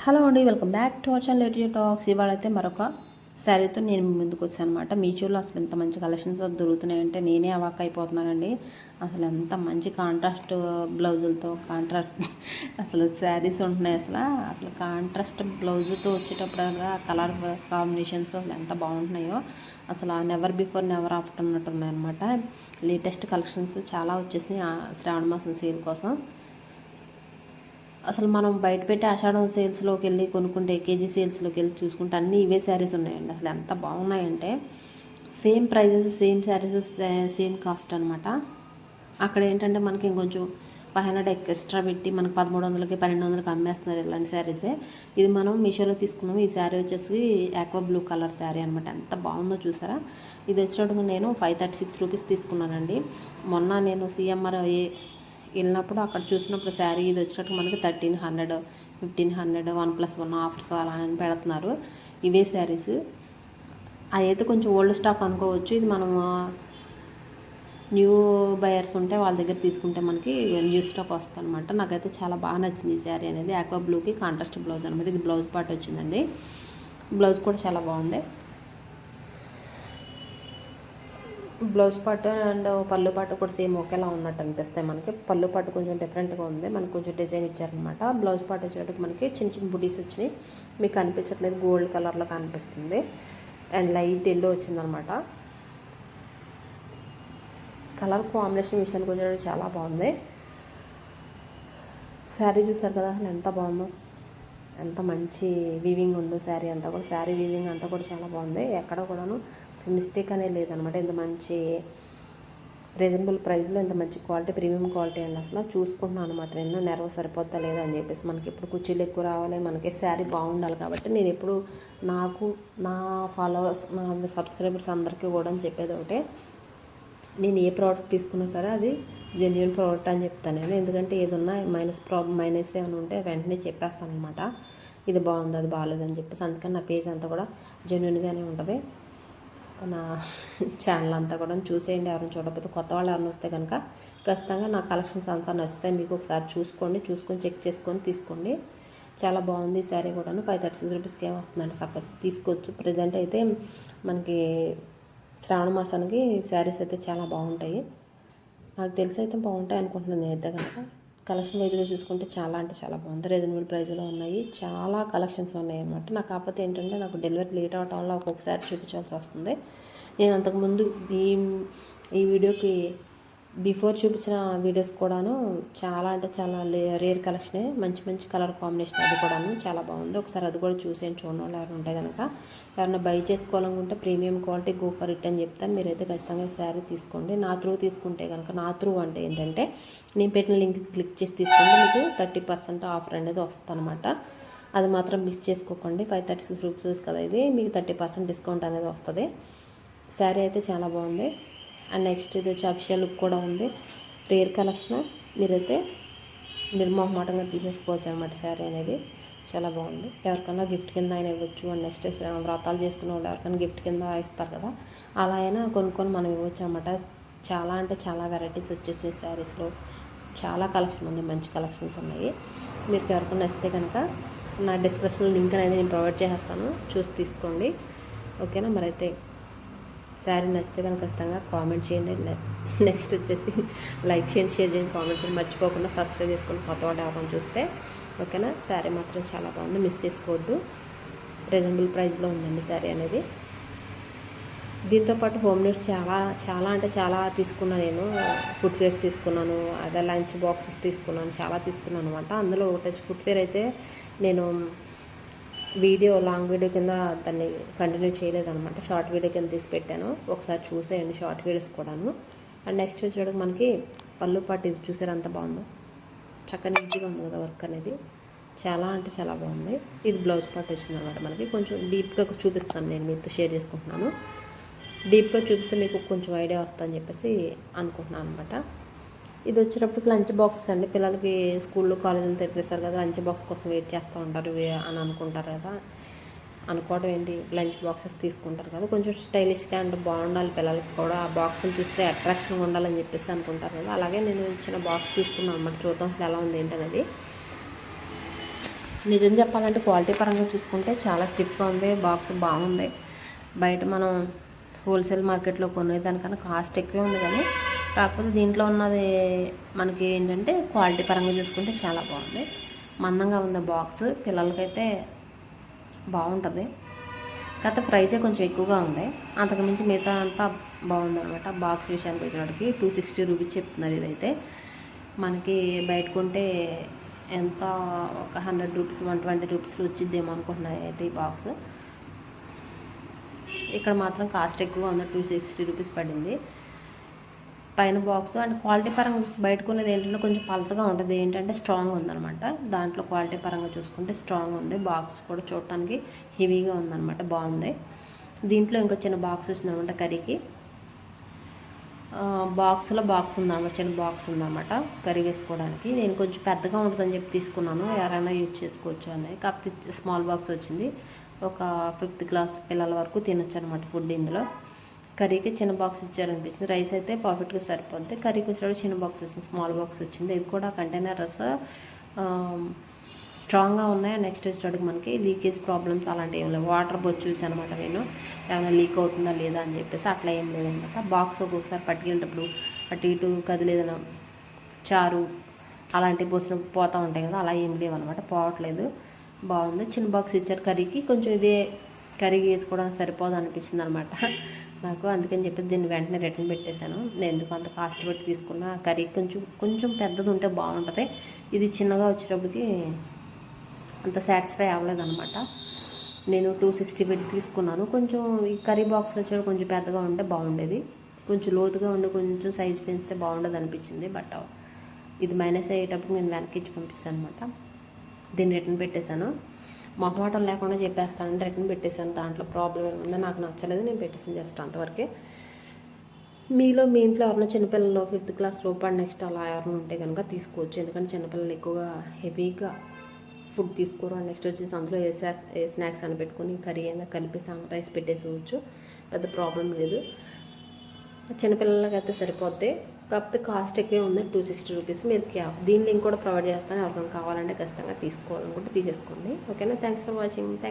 Hello అండి welcome back to our channel talks ఇవాళ అయితే మరొక శారీతో నేను ముందుకు వచ్చాను అనమాట మీషోలో అసలు ఎంత మంచి కలెక్షన్స్ దొరుకుతున్నాయంటే నేనే అవాక్ అయిపోతున్నానండి. అసలు ఎంత మంచి కాంట్రాస్ట్ బ్లౌజులతో కాంట్రాస్ట్ అసలు శారీస్ ఉంటున్నాయి అసలు. అసలు కాంట్రాస్ట్ బ్లౌజుతో వచ్చేటప్పుడు ఆ కలర్ కాంబినేషన్స్ అసలు ఎంత బాగుంటున్నాయో అసలు నెవర్ బిఫోర్ నెవర్ ఆఫ్టర్ అన్నట్టు ఉన్నాయన్నమాట. లేటెస్ట్ కలెక్షన్స్ చాలా వచ్చేసినాయి ఆ శ్రావణ మాసం సేల్ కోసం. అసలు మనం బయట పెట్టి ఆషాఢం సేల్స్లోకి వెళ్ళి కొనుక్కుంటే కేజీ సేల్స్లోకి వెళ్ళి చూసుకుంటే అన్నీ ఇవే శారీస్ ఉన్నాయండి. అసలు ఎంత బాగున్నాయంటే same prices same sarees same cost అనమాట అక్కడ ఏంటంటే మనకి ఇంకొంచెం ఫైవ్ హండ్రెడ్ ఎక్స్ట్రా పెట్టి మనకు పదమూడు వందలకి పన్నెండు వందలకి అమ్మేస్తున్నారు ఇలాంటి శారీసే. ఇది మనం మీషోలో తీసుకున్నాం. ఈ శారీ వచ్చేసి ఆక్వా బ్లూ కలర్ శారీ అనమాట ఎంత బాగుందో చూసారా? ఇది వచ్చేటప్పుడు నేను ఫైవ్ థర్టీ సిక్స్ రూపీస్ తీసుకున్నానండి. మొన్న నేను సిఎంఆర్ వెళ్ళినప్పుడు అక్కడ చూసినప్పుడు శారీ ఇది వచ్చినట్టు మనకి thirteen hundred fifteen hundred one plus one offers అలా అని పెడుతున్నారు. ఇవే శారీస్. అదైతే కొంచెం ఓల్డ్ స్టాక్ అనుకోవచ్చు. ఇది మనం న్యూ బయర్స్ ఉంటే వాళ్ళ దగ్గర తీసుకుంటే మనకి న్యూ స్టాక్ వస్తుంది అనమాట నాకైతే చాలా బాగా నచ్చింది ఈ శారీ అనేది. ఆక్వా బ్లూకి కాంట్రాస్ట్ బ్లౌజ్ అనమాట ఇది బ్లౌజ్ పార్ట్ వచ్చిందండి. బ్లౌజ్ కూడా చాలా బాగుంది. బ్లౌజ్ పార్ట్ అండ్ పళ్ళు పాటు కూడా సేమ్ ఒకేలా ఉన్నట్టు అనిపిస్తాయి మనకి. పళ్ళు పాటు కొంచెం డిఫరెంట్గా ఉంది. మనకు కొంచెం డిజైన్ ఇచ్చారనమాట బ్లౌజ్ పార్ట్ వచ్చేటప్పుడు మనకి చిన్న చిన్న బుటీస్ వచ్చినాయి. మీకు కనిపించట్లేదు గోల్డ్ కలర్లో కనిపిస్తుంది. అండ్ లైట్ ఎల్లో వచ్చిందనమాట కలర్ కాంబినేషన్ విషయానికి వచ్చేటప్పుడు చాలా బాగుంది. శారీ చూసారు కదా అసలు ఎంత బాగుందో. ఎంత మంచి వీవింగ్ ఉందో శారీ అంతా కూడా. శారీ వీవింగ్ అంతా కూడా చాలా బాగుంది. ఎక్కడ కూడాను అసలు మిస్టేక్ అనేది లేదనమాట. ఇంత మంచి రీజనబుల్ ప్రైస్లో ఇంత మంచి క్వాలిటీ ప్రీమియం క్వాలిటీ అండి అసలు. చూసుకుంటున్నాను అనమాట. నేను నెరవ సరిపోద్దా లేదా అని చెప్పేసి మనకి ఎప్పుడు కుర్చీలు ఎక్కువ రావాలి మనకి శారీ బాగుండాలి కాబట్టి నేను ఎప్పుడు నాకు నా ఫాలోవర్స్ నా సబ్స్క్రైబర్స్ అందరికీ కూడా అని చెప్పేది ఒకటే. నేను ఏ ప్రోడక్ట్ తీసుకున్నా సరే అది జెన్యున్ ప్రోడక్ట్ అని చెప్తాను నేను. ఎందుకంటే ఏదన్నా మైనస్ ప్రాబ్లం మైనస్ ఏమైనా ఉంటే వెంటనే చెప్పేస్తాను అనమాట ఇది బాగుంది అది బాగాలేదని చెప్పేసి. అందుకని నా పేజ్ అంతా కూడా జెన్యున్గానే ఉంటుంది. నా ఛానల్ అంతా కూడా చూసేయండి. ఎవరైనా చూడకపోతే కొత్త వాళ్ళు ఎవరైనా వస్తే కనుక ఖచ్చితంగా నా కలెక్షన్స్ అంతా నచ్చుతాయి. మీకు ఒకసారి చూసుకోండి చూసుకొని చెక్ చేసుకొని తీసుకోండి. చాలా బాగుంది ఈ శారీ కూడాను. ఫైవ్ థర్టీ సిక్స్ రూపీస్కి ఏం వస్తుందండి చక్క తీసుకోవచ్చు. ప్రజెంట్ అయితే మనకి శ్రావణ మాసానికి శారీస్ అయితే చాలా బాగుంటాయి. నాకు తెలిసి అయితే బాగుంటాయి అనుకుంటున్నాను నేనైతే కనుక కలెక్షన్ వైజ్గా చూసుకుంటే చాలా అంటే చాలా బాగుంది. రీజనబుల్ ప్రైస్లో ఉన్నాయి. చాలా కలెక్షన్స్ ఉన్నాయి అనమాట నాకు కాకపోతే ఏంటంటే నాకు డెలివరీ లేట్ అవటం వల్ల ఒక్కొక్కసారి చూపించాల్సి వస్తుంది. నేను అంతకుముందు ఈ ఈ వీడియోకి బిఫోర్ చూపించిన వీడియోస్ కూడాను చాలా అంటే చాలా రేర్ కలెక్షనే. మంచి మంచి కలర్ కాంబినేషన్ అది కూడాను. చాలా బాగుంది. ఒకసారి అది కూడా చూసేయండి. చూడండి వాళ్ళు ఎవరు ఉంటే కనుక ఎవరైనా బై చేసుకోవాలనుకుంటే premium quality go for it అని చెప్తాను. మీరైతే ఖచ్చితంగా శారీ తీసుకోండి. నా త్రూ తీసుకుంటే కనుక నా త్రూ అంటే ఏంటంటే నేను పెట్టిన లింక్ క్లిక్ చేసి తీసుకుంటే మీకు థర్టీ పర్సెంట్ ఆఫర్ అనేది వస్తుంది అనమాట అది మాత్రం మిస్ చేసుకోకండి. ఫైవ్ థర్టీ సిక్స్ రూపీస్ కదా ఇది. మీకు థర్టీ పర్సెంట్ డిస్కౌంట్ అనేది వస్తుంది. శారీ అయితే చాలా బాగుంది. అండ్ నెక్స్ట్ ఇది వచ్చి అఫిషియల్ లుక్ కూడా ఉంది. రేర్ కలెక్షన్ మీరైతే నిర్మోహమాటంగా తీసేసుకోవచ్చు అనమాట శారీ అనేది. చాలా బాగుంది. ఎవరికైనా గిఫ్ట్ కింద అయినా ఇవ్వచ్చు. అండ్ నెక్స్ట్ వ్రతాలు చేసుకునే వాళ్ళు ఎవరికైనా గిఫ్ట్ కింద ఇస్తారు కదా. అలా అయినా కొనుక్కొని మనం ఇవ్వచ్చు అనమాట చాలా అంటే చాలా వెరైటీస్ వచ్చేసాయి శారీస్లో. చాలా కలెక్షన్ ఉంది. మంచి కలెక్షన్స్ ఉన్నాయి. మీరు ఎవరికైనా నచ్చితే కనుక నా డిస్క్రిప్షన్లో లింక్ అనేది నేను ప్రొవైడ్ చేసేస్తాను. చూసి తీసుకోండి. ఓకేనా? మరైతే శారీ నచ్చితే కనుక ఖచ్చితంగా కామెంట్ చేయండి. నెక్స్ట్ వచ్చేసి లైక్ చేయండి షేర్ చేయండి కామెంట్ చేయండి. మర్చిపోకుండా సబ్స్క్రైబ్ చేసుకుని కొత్త వాడు ఎవరైనా చూస్తే ఓకేనా? శారీ మాత్రం చాలా బాగుంది మిస్ చేసుకోవద్దు. రీజనబుల్ ప్రైస్లో ఉందండి శారీ అనేది. దీంతోపాటు హోమ్ నీడ్స్ చాలా చాలా అంటే చాలా తీసుకున్నాను నేను. ఫుట్వేర్స్ తీసుకున్నాను అదే లంచ్ బాక్సెస్ తీసుకున్నాను చాలా తీసుకున్నాను అనమాట అందులో ఒకటి ఫుట్వేర్ అయితే నేను వీడియో లాంగ్ వీడియో కింద దాన్ని కంటిన్యూ చేయలేదన్నమాట. షార్ట్ వీడియో కింద తీసి పెట్టాను. ఒకసారి చూసేయండి షార్ట్ వీడియోస్ కూడాను. అండ్ నెక్స్ట్ వచ్చేటప్పుడు మనకి పళ్ళు పాటు ఇది చూసారు అంత బాగుందో? చక్కని ఈజీగా ఉంది కదా వర్క్ అనేది. చాలా అంటే చాలా బాగుంది. ఇది బ్లౌజ్ పార్ట్ వచ్చింది అనమాట మనకి. కొంచెం డీప్గా చూపిస్తాను నేను మీతో షేర్ చేసుకుంటున్నాను. డీప్గా చూపిస్తే మీకు కొంచెం ఐడియా వస్తుందని చెప్పేసి అనుకుంటున్నాను అనమాట ఇది వచ్చేటప్పుడు లంచ్ బాక్సెస్ అండి. పిల్లలకి స్కూల్లో కాలేజీలు తెరిచేస్తారు కదా లంచ్ బాక్స్ కోసం వెయిట్ చేస్తూ ఉంటారు అని అనుకుంటారు కదా. అనుకోవడం ఏంటి? లంచ్ బాక్సెస్ తీసుకుంటారు కదా. కొంచెం స్టైలిష్గా అండ్ బాగుండాలి పిల్లలకి కూడా. ఆ బాక్స్ని చూస్తే అట్రాక్షన్గా ఉండాలని చెప్పేసి అనుకుంటారు కదా. అలాగే నేను ఇచ్చిన బాక్స్ తీసుకున్నాను అనమాట చూద్దాం అసలు ఎలా ఉంది ఏంటనేది నిజం చెప్పాలంటే క్వాలిటీ పరంగా చూసుకుంటే చాలా స్టిఫ్గా ఉంది. బాక్స్ బాగుంది. బయట మనం హోల్సేల్ మార్కెట్లో కొనేదానికన్నా కాస్ట్ ఎక్కువే ఉంది కానీ కాకపోతే దీంట్లో ఉన్నది మనకి ఏంటంటే క్వాలిటీ పరంగా చూసుకుంటే చాలా బాగుంది. మందంగా ఉంది బాక్స్. పిల్లలకైతే బాగుంటుంది. కాకపోతే ప్రైజే కొంచెం ఎక్కువగా ఉంది. అంతకుమించి మిగతా అంతా బాగుంది అనమాట బాక్స్ విషయానికి వచ్చేటికి టూ సిక్స్టీ రూపీస్ చెప్తున్నారు ఇదైతే. మనకి బయట కొంటే ఎంత ఒక హండ్రెడ్ రూపీస్ వన్ ట్వంటీ రూపీస్లో వచ్చిద్దేమో అనుకుంటున్నాను అయితే ఈ బాక్స్. ఇక్కడ మాత్రం కాస్ట్ ఎక్కువగా ఉంది. టూ సిక్స్టీ రూపీస్ పడింది. పైన బాక్స్ అండ్ క్వాలిటీ పరంగా చూస్తే బయట ఏంటంటే కొంచెం పలసగా ఉంటుంది. ఏంటంటే స్ట్రాంగ్ ఉందన్నమాట. దాంట్లో క్వాలిటీ పరంగా చూసుకుంటే స్ట్రాంగ్ ఉంది. బాక్స్ కూడా చూడటానికి హెవీగా ఉందన్నమాట. బాగుంది. దీంట్లో ఇంకో చిన్న బాక్స్ వచ్చిందనమాట కర్రీకి. బాక్స్లో బాక్స్ ఉందన్నమాట. చిన్న బాక్స్ ఉందన్నమాట కర్రీ వేసుకోవడానికి. నేను కొంచెం పెద్దగా ఉంటుందని చెప్పి తీసుకున్నాను. ఎవరైనా యూజ్ చేసుకోవచ్చు అని. కాకపోతే స్మాల్ బాక్స్ వచ్చింది. ఒక ఫిఫ్త్ క్లాస్ పిల్లల వరకు తినొచ్చు అనమాట ఫుడ్ ఇందులో. కర్రీకి చిన్న బాక్స్ ఇచ్చారనిపించింది. రైస్ అయితే పర్ఫెక్ట్గా సరిపోద్ది. కర్రీకి వచ్చేటప్పుడు చిన్న బాక్స్ వచ్చింది. స్మాల్ బాక్స్ వచ్చింది. ఇది కూడా కంటైనర్స్ స్ట్రాంగ్గా ఉన్నాయి. నెక్స్ట్ వచ్చేటప్పుడు మనకి లీకేజ్ ప్రాబ్లమ్స్ అలాంటివి ఏం లేవు. వాటర్ బొచ్చు చూసి అనమాట నేను. ఏమైనా లీక్ అవుతుందా లేదా అని చెప్పేసి అట్లా ఏం లేదనమాట. బాక్స్ ఒక్కొక్కసారి పట్టుకెళ్ళేటప్పుడు అటు ఇటు కదిలేదన. చారు అలాంటివి పోసిన పోతూ ఉంటాయి కదా అలా ఏం లేవు అనమాట పోవట్లేదు. బాగుంది. చిన్న బాక్స్ ఇచ్చారు కర్రీకి. కొంచెం ఇదే కర్రీ వేసుకోవడానికి సరిపోదు అనిపించింది అనమాట నాకు అందుకని చెప్పి దీన్ని వెంటనే రిటర్న్ పెట్టేశాను. నేను ఎందుకు అంత కాస్ట్ పెట్టి తీసుకున్నా? కర్రీ కొంచెం కొంచెం పెద్దది ఉంటే బాగుంటుంది. ఇది చిన్నగా వచ్చేటప్పటికి అంత సాటిస్ఫై అవ్వలేదన్నమాట నేను టూ సిక్స్టీ పెట్టి తీసుకున్నాను. కొంచెం ఈ కర్రీ బాక్స్ వచ్చేటప్పుడు కొంచెం పెద్దగా ఉంటే బాగుండేది. కొంచెం లోతుగా ఉండి కొంచెం సైజ్ పెంచితే బాగుండదు అనిపించింది. బట్ ఇది మైనస్ అయ్యేటప్పుడు నేను వెనక్కి ఇచ్చి పంపిస్తాను అనమాట దీన్ని రిటర్న్ పెట్టేశాను. మొహమాటం లేకుండా చెప్పేస్తాను రిటర్న్ పెట్టేశాను దాంట్లో ప్రాబ్లం ఏముందో నాకు నచ్చలేదు నేను పెట్టేసాను జస్ట్ అంతవరకే. మీలో మీ ఇంట్లో ఎవరైనా చిన్నపిల్లలు ఫిఫ్త్ క్లాస్ లోపు అండ్ నెక్స్ట్ అలా ఎవరైనా ఉంటే కనుక తీసుకోవచ్చు. ఎందుకంటే చిన్నపిల్లలు ఎక్కువగా హెవీగా ఫుడ్ తీసుకోరు. అండ్ నెక్స్ట్ వచ్చేసి అందులో ఏ స్నాక్స్ ఏ స్నాక్స్ అని పెట్టుకొని కర్రీ అయినా కలిపి రైస్ పెట్టేసుకోవచ్చు పెద్ద ప్రాబ్లం లేదు. చిన్నపిల్లలకి అయితే సరిపోద్ది. కాకపోతే కాస్ట్ ఎక్కువే ఉంది టూ సిక్స్టీ రూపీస్ మీరు దీని లింక్ కూడా ప్రొవైడ్ చేస్తాను. ఎవరికైనా కావాలంటే ఖచ్చితంగా తీసుకోవాలనుకుంటే తీసేసుకోండి. ఓకేనా థ్యాంక్స్ ఫర్ వాచింగ్ థ్యాంక్